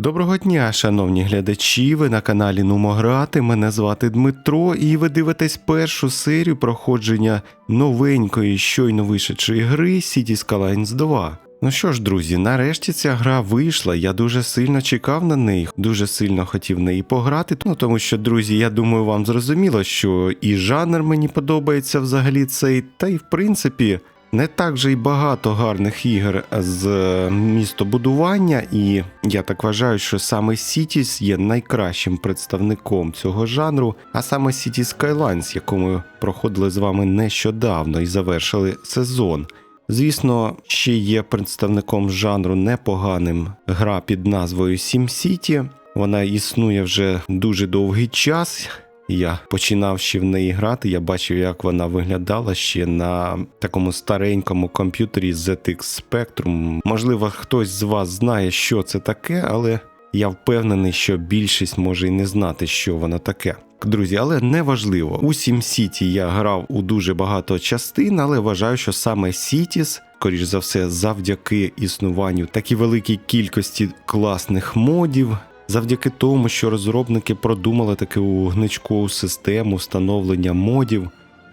Доброго дня, шановні глядачі. Ви на каналі Нумограти. Мене звати Дмитро, і ви дивитесь першу серію проходження новенької, щойно вишедшої гри City Skylines 2. Ну що ж, друзі, нарешті ця гра вийшла. Я дуже сильно чекав на неї, дуже сильно хотів в неї пограти. Ну тому що, друзі, я думаю, вам зрозуміло, що і жанр мені подобається взагалі цей, та й в принципі. Не так же й багато гарних ігор з е, містобудування, і я так вважаю, що саме Cities є найкращим представником цього жанру, а саме Cities Skylines, яку ми проходили з вами нещодавно і завершили сезон. Звісно, ще є представником жанру непоганим гра під назвою SimCity. Вона існує вже дуже довгий час. Я починав ще в неї грати. Я бачив, як вона виглядала ще на такому старенькому комп'ютері ZX Spectrum. Можливо, хтось з вас знає, що це таке, але я впевнений, що більшість може і не знати, що воно таке. Друзі, але не важливо. У SimCity я грав у дуже багато частин, але вважаю, що саме Cities, скоріш за все, завдяки існуванню такій великій кількості класних модів, завдяки тому, що розробники продумали таку гничкову систему встановлення модів.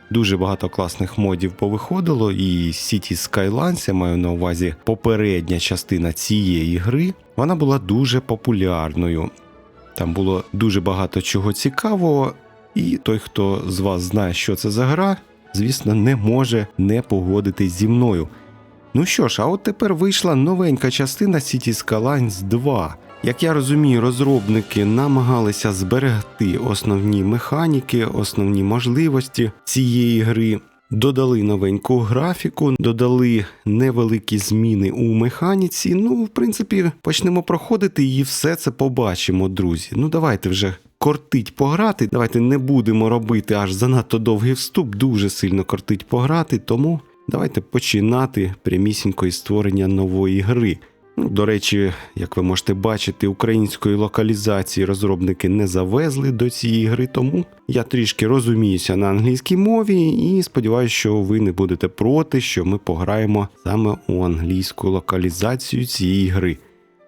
Дуже багато класних модів повиходило, і City Skylines, я маю на увазі попередня частина цієї гри, вона була дуже популярною. Там було дуже багато чого цікавого, і той, хто з вас знає, що це за гра, звісно, не може не погодитись зі мною. Ну що ж, а от тепер вийшла новенька частина City Skylines 2. Як я розумію, розробники намагалися зберегти основні механіки, основні можливості цієї гри. Додали новеньку графіку, додали невеликі зміни у механіці. Ну, в принципі, почнемо проходити і все це побачимо, друзі. Ну, давайте вже кортить пограти. Давайте не будемо робити аж занадто довгий вступ, дуже сильно кортить пограти, тому давайте починати прямісінько із створення нової гри. Ну, До речі, як ви можете бачити, української локалізації розробники не завезли до цієї гри, тому я трішки розуміюся на англійській мові і сподіваюся, що ви не будете проти, що ми пограємо саме у англійську локалізацію цієї гри.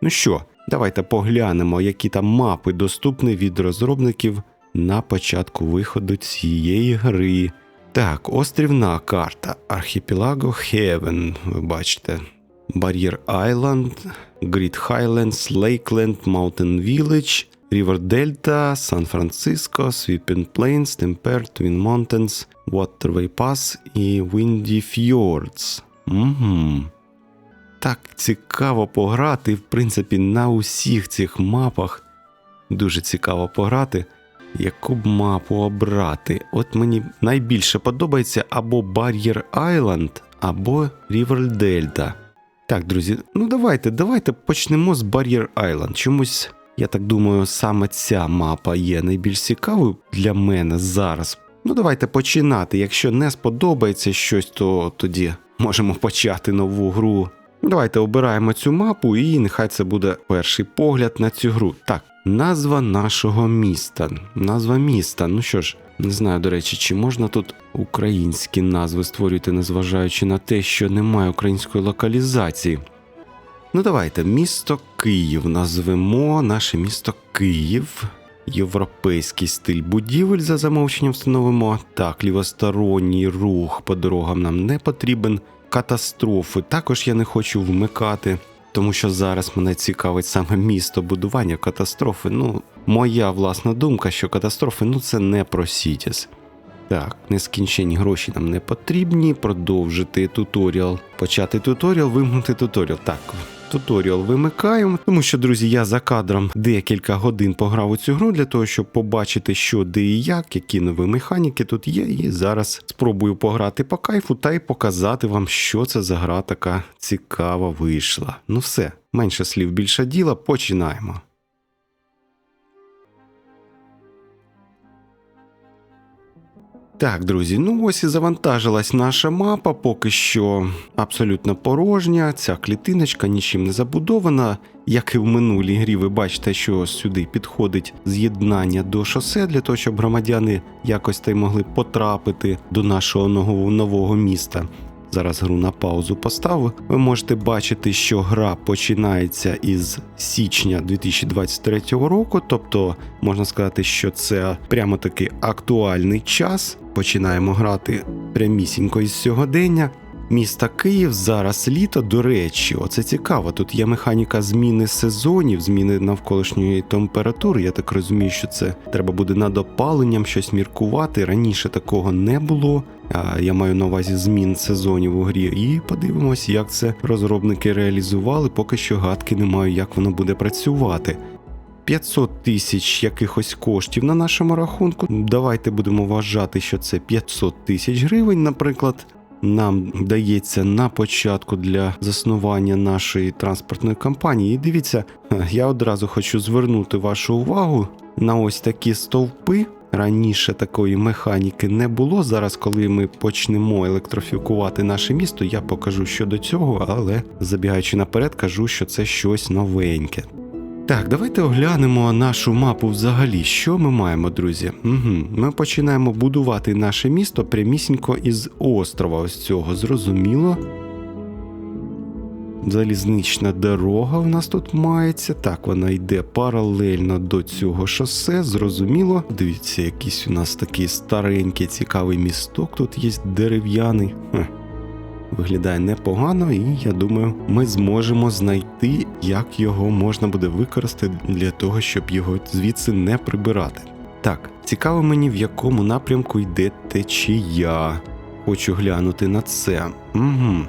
Ну що, давайте поглянемо, які там мапи доступні від розробників на початку виходу цієї гри. Так, острівна карта Архіпелаго Хевен, ви бачите. Бар'єр Айленд, Гріт Highlands, Лейкленд, Mountain Village, River Delta, Сан-Франциско, Sweeping Plains, Temper, Twin Mountains, Waterway Pass і Windy Fjords. Угу. Так цікаво пограти, в принципі, на усіх цих мапах. Дуже цікаво пограти. Яку б мапу обрати? От мені найбільше подобається або Barrier Island, або River Delta. Так, друзі, ну давайте, давайте почнемо з Barrier Island. Чомусь, я так думаю, саме ця мапа є найбільш цікавою для мене зараз. Ну, давайте починати. Якщо не сподобається щось, то тоді можемо почати нову гру. Давайте обираємо цю мапу, і нехай це буде перший погляд на цю гру. Так, назва нашого міста. Назва міста. Ну що ж, не знаю, до речі, чи можна тут українські назви створювати, незважаючи на те, що немає української локалізації. Ну давайте, місто Київ назвемо наше місто Київ. Європейський стиль будівель за замовченням встановимо. Так, лівосторонній рух по дорогам нам не потрібен. Катастрофи також я не хочу вмикати, тому що зараз мене цікавить саме місто будування катастрофи. Ну, моя власна думка, що катастрофи ну це не про Сітіс. Так, нескінчені гроші нам не потрібні. Продовжити туторіал. Почати туторіал, вимкнути туторіал. Так, туторіал вимикаємо, тому що, друзі, я за кадром декілька годин пограв у цю гру для того, щоб побачити, що де і як, які нові механіки тут є. І зараз спробую пограти по кайфу та й показати вам, що це за гра така цікава вийшла. Ну все, менше слів, більше діла, починаємо. Так, друзі, ну ось і завантажилась наша мапа, поки що абсолютно порожня. Ця клітиночка нічим не забудована. Як і в минулій грі, ви бачите, що сюди підходить з'єднання до шосе для того, щоб громадяни якось та й могли потрапити до нашого нового, міста. Зараз гру на паузу поставив. Ви можете бачити, що гра починається із січня 2023 року, тобто можна сказати, що це прямо таки актуальний час. Починаємо грати прямісінько із сьогодення. Міста Київ зараз літо. До речі, оце цікаво. Тут є механіка зміни сезонів, зміни навколишньої температури. Я так розумію, що це треба буде над опаленням щось міркувати. Раніше такого не було. Я маю на увазі змін сезонів у грі. І подивимось, як це розробники реалізували. Поки що гадки не маю, як воно буде працювати. 500 тисяч якихось коштів на нашому рахунку. Давайте будемо вважати, що це 500 тисяч гривень, наприклад. Нам дається на початку для заснування нашої транспортної компанії. І дивіться, я одразу хочу звернути вашу увагу на ось такі стовпи. Раніше такої механіки не було. Зараз, коли ми почнемо електрифікувати наше місто, я покажу щодо цього, але забігаючи наперед, кажу, що це щось новеньке. Так, давайте оглянемо нашу мапу взагалі. Що ми маємо, друзі? Угу. Ми починаємо будувати наше місто прямісінько із острова. Ось цього зрозуміло. Залізнична дорога в нас тут мається. Так, вона йде паралельно до цього шосе, зрозуміло. Дивіться, якийсь у нас такий старенький цікавий місток. Тут є дерев'яний. Виглядає непогано, і я думаю, ми зможемо знайти, як його можна буде використати для того, щоб його звідси не прибирати. Так, цікаво мені, в якому напрямку йде течія. Хочу глянути на це. Угу.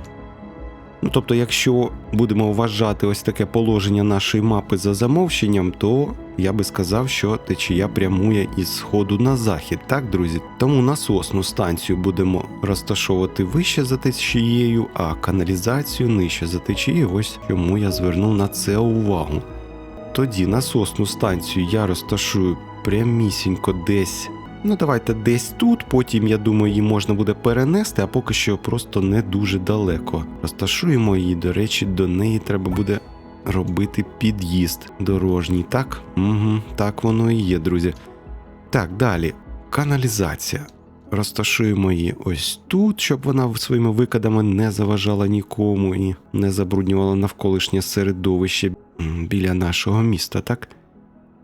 Ну, тобто, якщо будемо вважати ось таке положення нашої мапи за замовченням, то я би сказав, що течія прямує із сходу на захід, так, друзі? Тому насосну станцію будемо розташовувати вище за течією, а каналізацію нижче за течією. Ось чому я звернув на це увагу. Тоді насосну станцію я розташую прямісінько десь. Ну, давайте десь тут, потім, я думаю, її можна буде перенести, а поки що просто не дуже далеко. Розташуємо її, до речі, до неї треба буде робити під'їзд дорожній. Так? Угу, Так воно і є, друзі. Так, далі. Каналізація. Розташуємо її ось тут, щоб вона своїми викидами не заважала нікому і не забруднювала навколишнє середовище біля нашого міста, так?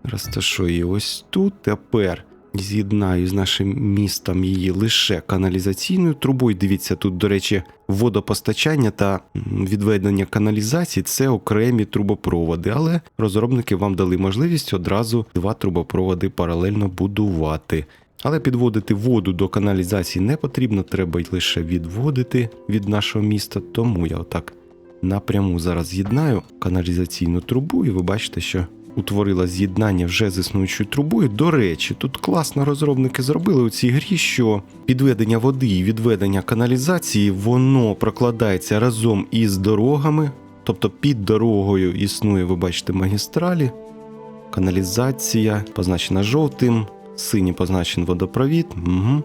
Розташую її ось тут. Тепер з'єднаю з нашим містом її лише каналізаційною трубою. Дивіться, тут, до речі, водопостачання та відведення каналізації це окремі трубопроводи, але розробники вам дали можливість одразу два трубопроводи паралельно будувати. Але підводити воду до каналізації не потрібно, треба й лише відводити від нашого міста, тому я отак напряму зараз з'єднаю каналізаційну трубу, і ви бачите, що утворила з'єднання вже з існуючою трубою. До речі, тут класно розробники зробили у цій грі, що підведення води і відведення каналізації воно прокладається разом із дорогами, тобто під дорогою існує, ви бачите, магістралі, каналізація позначена жовтим, синій позначений водопровід. Угу.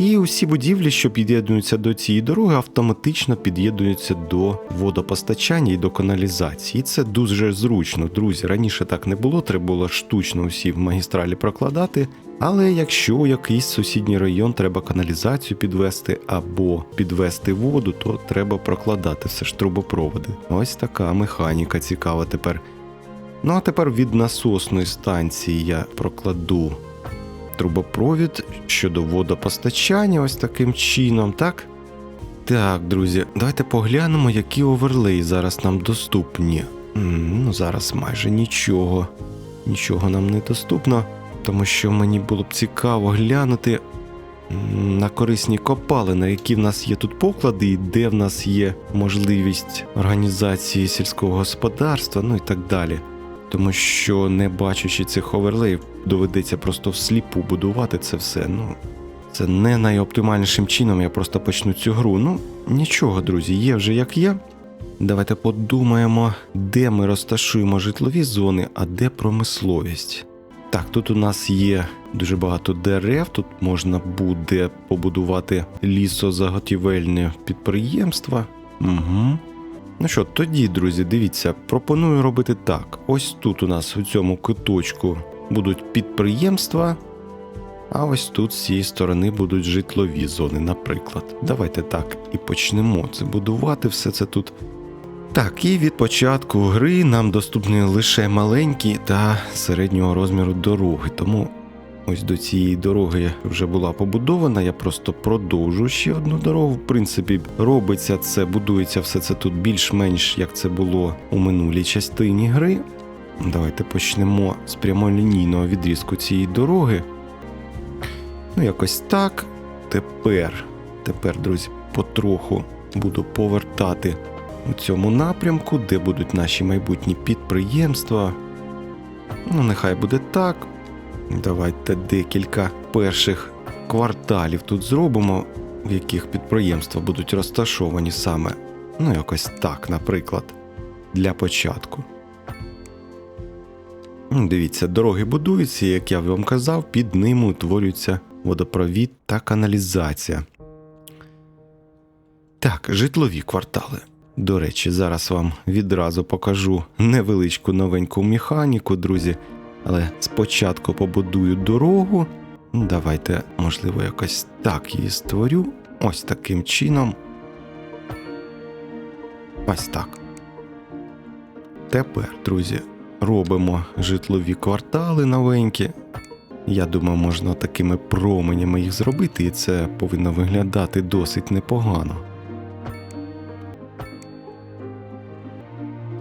І усі будівлі, що під'єднуються до цієї дороги, автоматично під'єднуються до водопостачання і до каналізації. І це дуже зручно, друзі. Раніше так не було, треба було штучно усі в магістралі прокладати. Але якщо у якийсь сусідній район треба каналізацію підвести або підвести воду, то треба прокладати все ж трубопроводи. Ось така механіка цікава тепер. Ну а тепер від насосної станції я прокладу трубопровід щодо водопостачання, ось таким чином, так? Так, друзі, давайте поглянемо, які оверлеї зараз нам доступні. Ну, зараз майже нічого. Нічого нам не доступно, тому що мені було б цікаво глянути на корисні копалини, які в нас є тут поклади, і де в нас є можливість організації сільського господарства, ну і так далі тому що не бачачи цих оверлеїв, доведеться просто всліпу будувати це все. Ну, це не найоптимальнішим чином. Я просто почну цю гру. Ну, нічого, друзі, є вже як є. Давайте подумаємо, де ми розташуємо житлові зони, а де промисловість. Так, тут у нас є дуже багато дерев, тут можна буде побудувати лісозаготівельне підприємство. Угу. Ну що, тоді, друзі, дивіться, пропоную робити так. Ось тут у нас у цьому куточку будуть підприємства. А ось тут з цієї сторони будуть житлові зони, наприклад. Давайте так і почнемо це будувати все це тут. Так, і від початку гри нам доступні лише маленькі та середнього розміру дороги. Тому ось до цієї дороги вже була побудована. Я просто продовжу ще одну дорогу. В принципі, робиться це, будується все це тут більш-менш як це було у минулій частині гри. Давайте почнемо з прямолінійного відрізку цієї дороги. Ну, якось так. Тепер, тепер, друзі, потроху буду повертати у цьому напрямку, де будуть наші майбутні підприємства. Ну, нехай буде так. Давайте декілька перших кварталів тут зробимо, в яких підприємства будуть розташовані саме. Ну, якось так, наприклад, для початку. Дивіться, дороги будуються, як я вам казав, під ними утворюється водопровід та каналізація. Так, житлові квартали. До речі, зараз вам відразу покажу невеличку новеньку механіку, друзі. Але спочатку побудую дорогу. Ну, Давайте, можливо, якось так її створю. Ось таким чином. Ось так. Тепер, друзі, робимо житлові квартали новенькі. Я думаю, можна такими променями їх зробити, і це повинно виглядати досить непогано.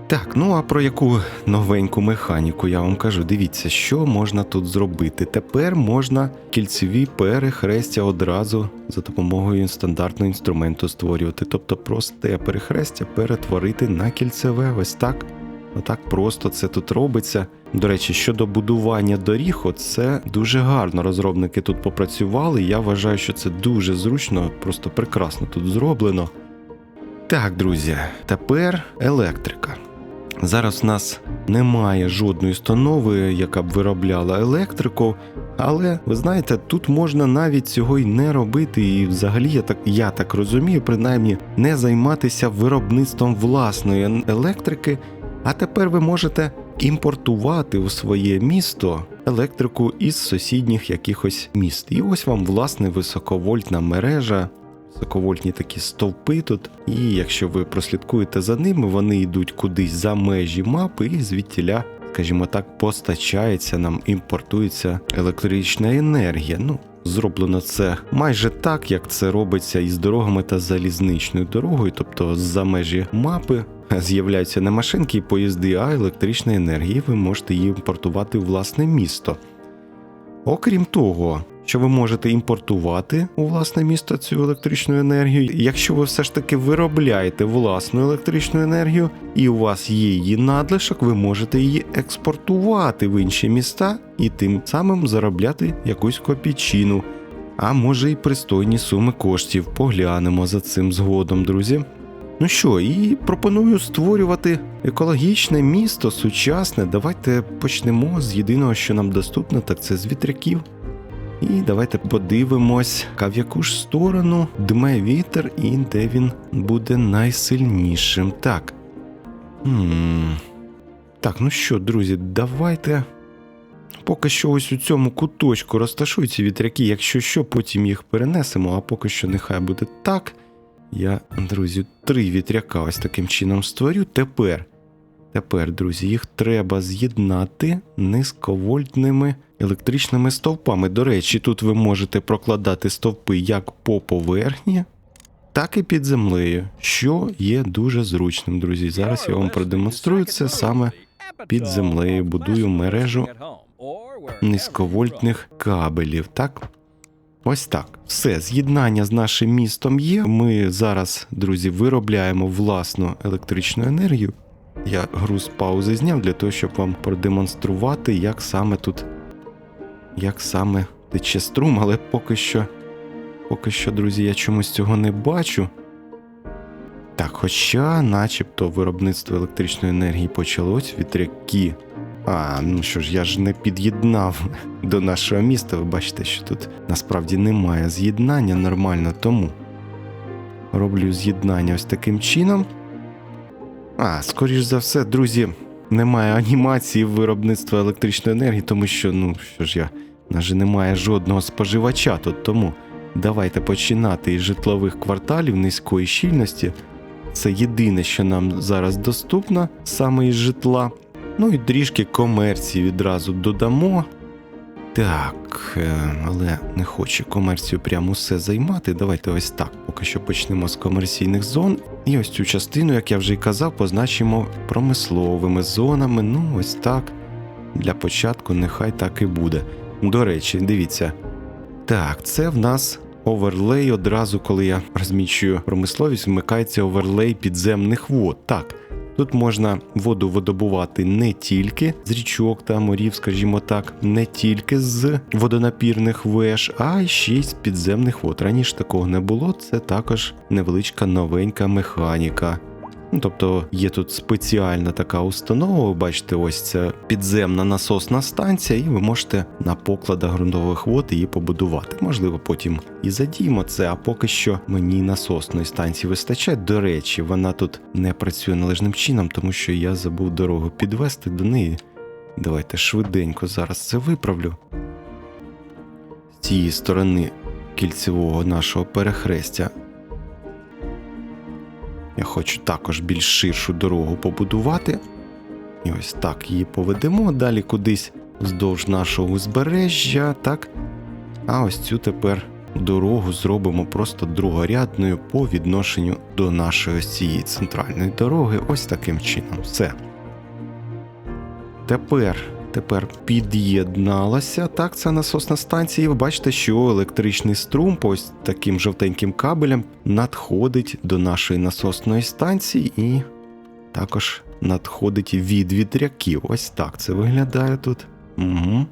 Так, ну а про яку новеньку механіку я вам кажу, дивіться, що можна тут зробити. Тепер можна кільцеві перехрестя одразу за допомогою стандартного інструменту створювати. Тобто просте перехрестя перетворити на кільцеве. Ось так. Отак просто це тут робиться. До речі, щодо будування доріг, це дуже гарно. Розробники тут попрацювали. Я вважаю, що це дуже зручно, просто прекрасно тут зроблено. Так, друзі, тепер електрика. Зараз в нас немає жодної установи, яка б виробляла електрику, але ви знаєте, тут можна навіть цього й не робити, і взагалі я так, я так розумію, принаймні не займатися виробництвом власної електрики. А тепер ви можете імпортувати у своє місто електрику із сусідніх якихось міст. І ось вам власне високовольтна мережа, високовольтні такі стовпи тут. І якщо ви прослідкуєте за ними, вони йдуть кудись за межі мапи, і звідтіля, скажімо так, постачається нам, імпортується електрична енергія. Ну, Зроблено це майже так, як це робиться із дорогами та залізничною дорогою, тобто за межі мапи з'являються не машинки і поїзди, а електрична енергія. Ви можете її імпортувати у власне місто. Окрім того, що ви можете імпортувати у власне місто цю електричну енергію, якщо ви все ж таки виробляєте власну електричну енергію і у вас є її надлишок, ви можете її експортувати в інші міста і тим самим заробляти якусь копійчину. А може й пристойні суми коштів. Поглянемо за цим згодом, друзі. Ну що, і пропоную створювати екологічне місто, сучасне. Давайте почнемо з єдиного, що нам доступно, так це з вітряків. І давайте подивимось, в яку ж сторону дме вітер і де він буде найсильнішим. Так. Хм. Так, ну що, друзі, давайте. Поки що ось у цьому куточку розташуються вітряки, якщо що, потім їх перенесемо, а поки що нехай буде так. Я, друзі, три вітряка ось таким чином створю. Тепер, тепер, друзі, їх треба з'єднати низьковольтними електричними стовпами. До речі, тут ви можете прокладати стовпи як по поверхні, так і під землею, що є дуже зручним, друзі. Зараз я вам продемонструю це саме під землею. Будую мережу низьковольтних кабелів. Так. Ось так. Все, з'єднання з нашим містом є. Ми зараз, друзі, виробляємо власну електричну енергію. Я гру з паузи зняв для того, щоб вам продемонструвати, як саме тут, як саме тече струм, але поки що, поки що, друзі, я чомусь цього не бачу. Так, хоча, начебто, виробництво електричної енергії почалось, вітряки. А, ну що ж, я ж не під'єднав до нашого міста. Ви бачите, що тут насправді немає з'єднання нормально, тому роблю з'єднання ось таким чином. А, скоріш за все, друзі, немає анімації виробництва електричної енергії, тому що, ну що ж я же немає жодного споживача тут, тому давайте починати із житлових кварталів низької щільності. Це єдине, що нам зараз доступно саме із житла. Ну і трішки комерції відразу додамо. Так, е, але не хочу комерцію прямо усе займати. Давайте ось так. Поки що почнемо з комерційних зон. І ось цю частину, як я вже й казав, позначимо промисловими зонами. Ну, ось так. Для початку нехай так і буде. До речі, дивіться. Так, це в нас оверлей одразу, коли я розміщую промисловість, вмикається оверлей підземних вод. Так, тут можна воду видобувати не тільки з річок та морів, скажімо так, не тільки з водонапірних веж, а ще й з підземних вод. Раніше такого не було, це також невеличка новенька механіка. Ну, тобто є тут спеціальна така установа, ви бачите, ось ця підземна насосна станція, і ви можете на покладах ґрунтових вод її побудувати. Можливо, потім і задіємо це, а поки що мені насосної станції вистачає. До речі, вона тут не працює належним чином, тому що я забув дорогу підвести до неї. Давайте швиденько зараз це виправлю. З цієї сторони кільцевого нашого перехрестя я хочу також більш ширшу дорогу побудувати. І ось так її поведемо далі кудись вздовж нашого узбережжя, так. А ось цю тепер дорогу зробимо просто другорядною по відношенню до нашої ось цієї центральної дороги. Ось таким чином. Все. Тепер, тепер під'єдналася так ця насосна станція. Ви бачите, що електричний струм по ось таким жовтеньким кабелям надходить до нашої насосної станції і також надходить від вітряків. Ось так це виглядає тут. Угу.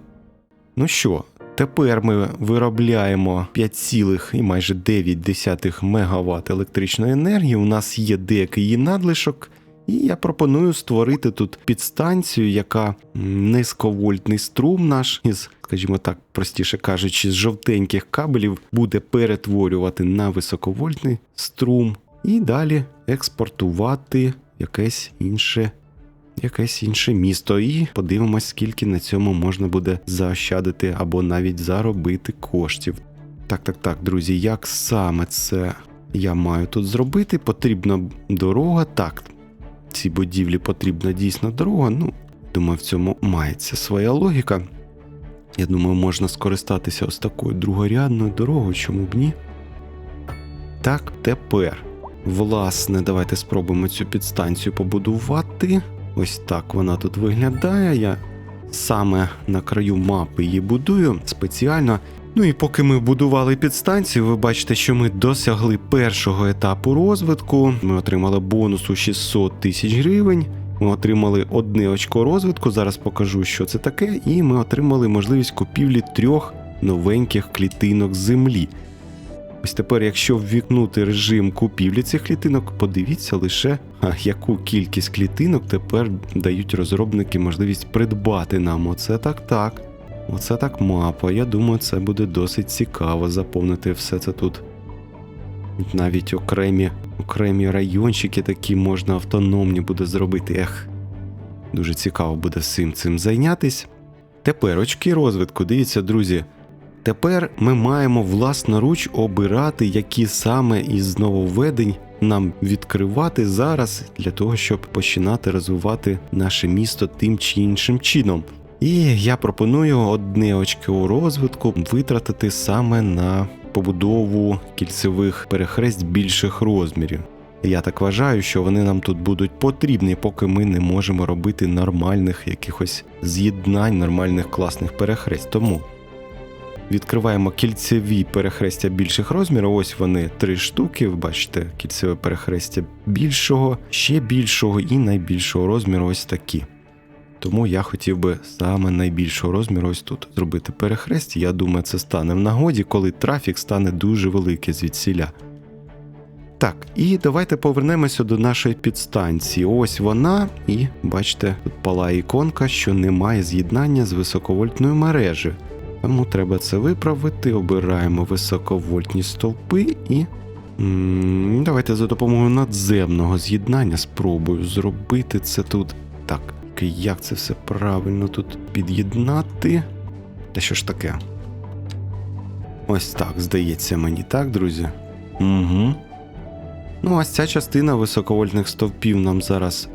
Ну що, тепер ми виробляємо 5, і майже 9 МВт електричної енергії. У нас є деякий її надлишок. І я пропоную створити тут підстанцію, яка низьковольтний струм наш із, скажімо так, простіше кажучи, з жовтеньких кабелів буде перетворювати на високовольтний струм і далі експортувати якесь інше. Якесь інше місто, і подивимось, скільки на цьому можна буде заощадити або навіть заробити коштів. Так, так, так, друзі, як саме це я маю тут зробити? Потрібна дорога. Так, цій будівлі потрібна дійсно дорога. Ну, думаю, в цьому мається своя логіка. Я думаю, можна скористатися ось такою другорядною дорогою, чому б ні. Так, тепер. Власне, давайте спробуємо цю підстанцію побудувати. Ось так вона тут виглядає. Я саме на краю мапи її будую спеціально. Ну і поки ми будували підстанцію, ви бачите, що ми досягли першого етапу розвитку. Ми отримали бонус у 600 тисяч гривень. Ми отримали одне очко розвитку. Зараз покажу, що це таке. І ми отримали можливість купівлі трьох новеньких клітинок землі. Ось тепер, якщо ввікнути режим купівлі цих клітинок, подивіться лише, яку кількість клітинок тепер дають розробники можливість придбати нам. Оце так так. Оце так мапа. Я думаю, це буде досить цікаво заповнити все це тут. Навіть окремі, окремі райончики такі можна автономні буде зробити. Ех, дуже цікаво буде всім цим зайнятись. Тепер очки розвитку. Дивіться, друзі. Тепер ми маємо власноруч обирати, які саме із нововведень нам відкривати зараз для того, щоб починати розвивати наше місто тим чи іншим чином. І я пропоную одне очко розвитку витратити саме на побудову кільцевих перехресть більших розмірів. Я так вважаю, що вони нам тут будуть потрібні, поки ми не можемо робити нормальних якихось з'єднань, нормальних класних перехресть. Тому відкриваємо кільцеві перехрестя більших розмірів. Ось вони три штуки. Бачите, кільцеве перехрестя більшого, ще більшого і найбільшого розміру. Ось такі. Тому я хотів би саме найбільшого розміру ось тут зробити перехрестя. Я думаю, це стане в нагоді, коли трафік стане дуже великий звідсіля. Так, і давайте повернемося до нашої підстанції. Ось вона, і бачите, тут палає іконка, що немає з'єднання з високовольтною мережею. Тому треба це виправити. Обираємо високовольтні стовпи і. Давайте за допомогою надземного з'єднання спробую зробити це тут. Так, як це все правильно тут під'єднати? Та що ж таке? Ось так, здається мені, так, друзі? Угу. Ну, ось ця частина високовольтних стовпів нам зараз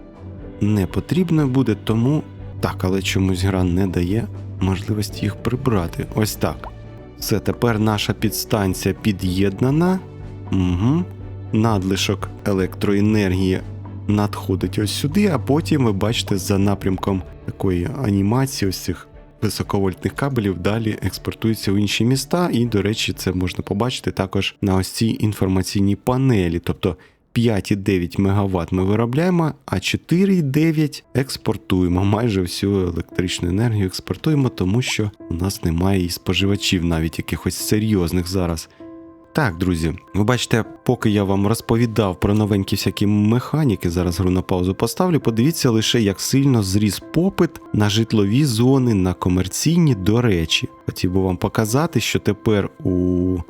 не потрібна буде, тому так, але чомусь гра не дає можливості їх прибрати. Ось так. Все, тепер наша підстанція під'єднана. Угу. Надлишок електроенергії надходить ось сюди, а потім ви бачите за напрямком такої анімації ось цих високовольтних кабелів далі експортується в інші міста. І, до речі, це можна побачити також на ось цій інформаційній панелі. Тобто 5,9 МВт ми виробляємо, а 4,9 експортуємо. Майже всю електричну енергію експортуємо, тому що у нас немає і споживачів, навіть якихось серйозних зараз. Так, друзі, ви бачите, поки я вам розповідав про новенькі всякі механіки, зараз гру на паузу поставлю. Подивіться лише, як сильно зріс попит на житлові зони, на комерційні. До речі, хотів би вам показати, що тепер у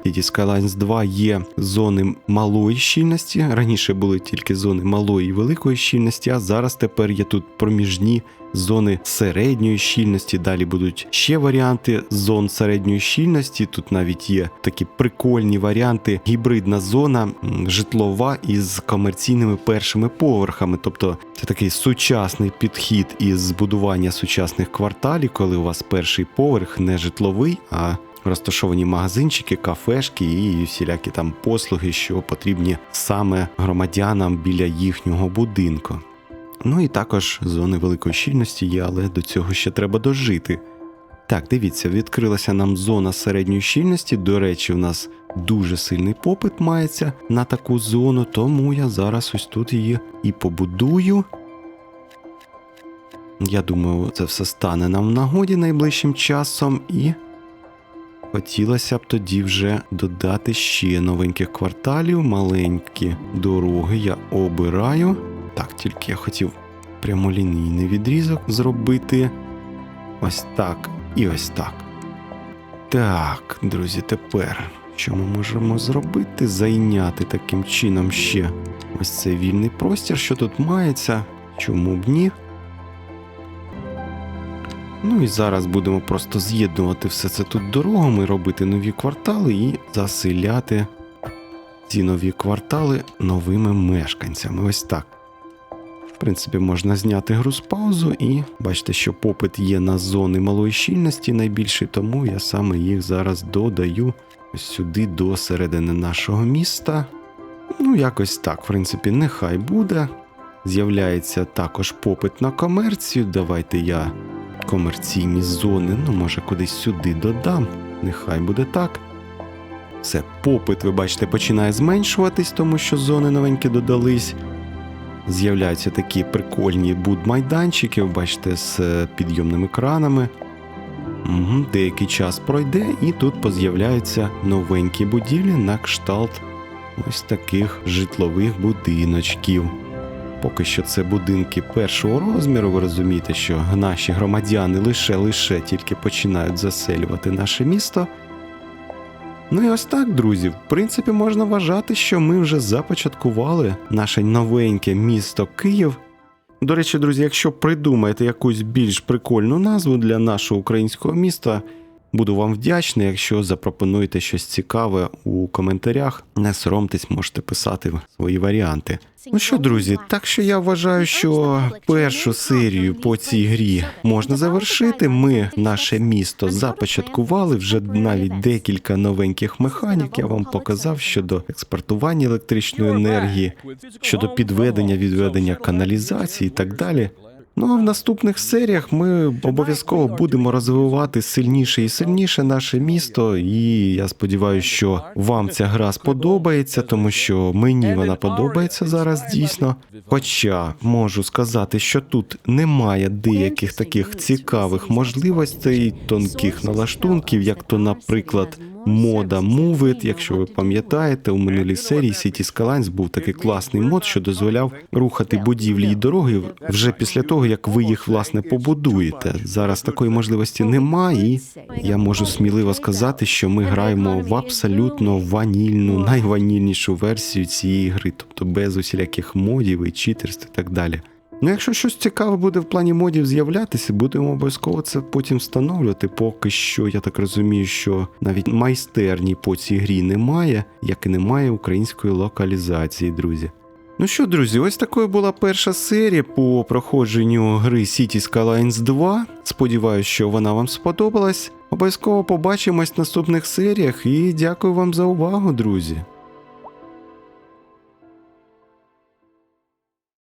City Skylines 2 є зони малої щільності. Раніше були тільки зони малої і великої щільності, а зараз тепер є тут проміжні зони середньої щільності. Далі будуть ще варіанти зон середньої щільності. Тут навіть є такі прикольні варіанти. Гібридна зона житлова із комерційними першими поверхами. Тобто це такий сучасний підхід із збудування сучасних кварталів, коли у вас перший поверх не житловий, а Розташовані магазинчики, кафешки і всілякі там послуги, що потрібні саме громадянам біля їхнього будинку. Ну і також зони великої щільності є, але до цього ще треба дожити. Так, дивіться, відкрилася нам зона середньої щільності. До речі, в нас дуже сильний попит мається на таку зону, тому я зараз ось тут її і побудую. Я думаю, це все стане нам в нагоді найближчим часом і. Хотілося б тоді вже додати ще новеньких кварталів, маленькі дороги я обираю. Так, тільки я хотів прямолінійний відрізок зробити. Ось так і ось так. Так, друзі, тепер що ми можемо зробити? Зайняти таким чином ще ось цей вільний простір, що тут мається. Чому б ні? Ну і зараз будемо просто з'єднувати все це тут дорогами, робити нові квартали і заселяти ці нові квартали новими мешканцями. Ось так. В принципі, можна зняти гру з паузу і бачите, що попит є на зони малої щільності найбільший, тому я саме їх зараз додаю сюди до середини нашого міста. Ну, якось так, в принципі, нехай буде. З'являється також попит на комерцію. Давайте я комерційні зони, ну, може, кудись сюди додам. Нехай буде так. Все, попит, ви бачите, починає зменшуватись, тому що зони новенькі додались. З'являються такі прикольні будмайданчики, ви бачите, з е, підйомними кранами. Угу, деякий час пройде, і тут поз'являються новенькі будівлі на кшталт ось таких житлових будиночків. Поки що це будинки першого розміру. Ви розумієте, що наші громадяни лише лише тільки починають заселювати наше місто. Ну і ось так, друзі. В принципі, можна вважати, що ми вже започаткували наше новеньке місто Київ. До речі, друзі, якщо придумаєте якусь більш прикольну назву для нашого українського міста, буду вам вдячний, якщо запропонуєте щось цікаве у коментарях. Не соромтесь, можете писати свої варіанти. Ну що, друзі, так що я вважаю, що першу серію по цій грі можна завершити. Ми наше місто започаткували вже навіть декілька новеньких механік. Я вам показав щодо експортування електричної енергії, щодо підведення, відведення каналізації і так далі. Ну а в наступних серіях ми обов'язково будемо розвивати сильніше і сильніше наше місто. І я сподіваюся, що вам ця гра сподобається, тому що мені вона подобається зараз дійсно. Хоча можу сказати, що тут немає деяких таких цікавих можливостей, тонких налаштунків, як то, наприклад, мода It. Якщо ви пам'ятаєте, у минулій серії City Skylines був такий класний мод, що дозволяв рухати будівлі і дороги вже після того, як ви їх власне побудуєте. Зараз такої можливості немає, і я можу сміливо сказати, що ми граємо в абсолютно ванільну, найванільнішу версію цієї гри, тобто без усіляких модів і читерств і так далі. Ну, якщо щось цікаве буде в плані модів з'являтися, будемо обов'язково це потім встановлювати. Поки що, я так розумію, що навіть майстерні по цій грі немає, як і немає української локалізації, друзі. Ну що, друзі, ось такою була перша серія по проходженню гри Cities Skylines 2. Сподіваюсь, що вона вам сподобалась. Обов'язково побачимось в наступних серіях і дякую вам за увагу, друзі.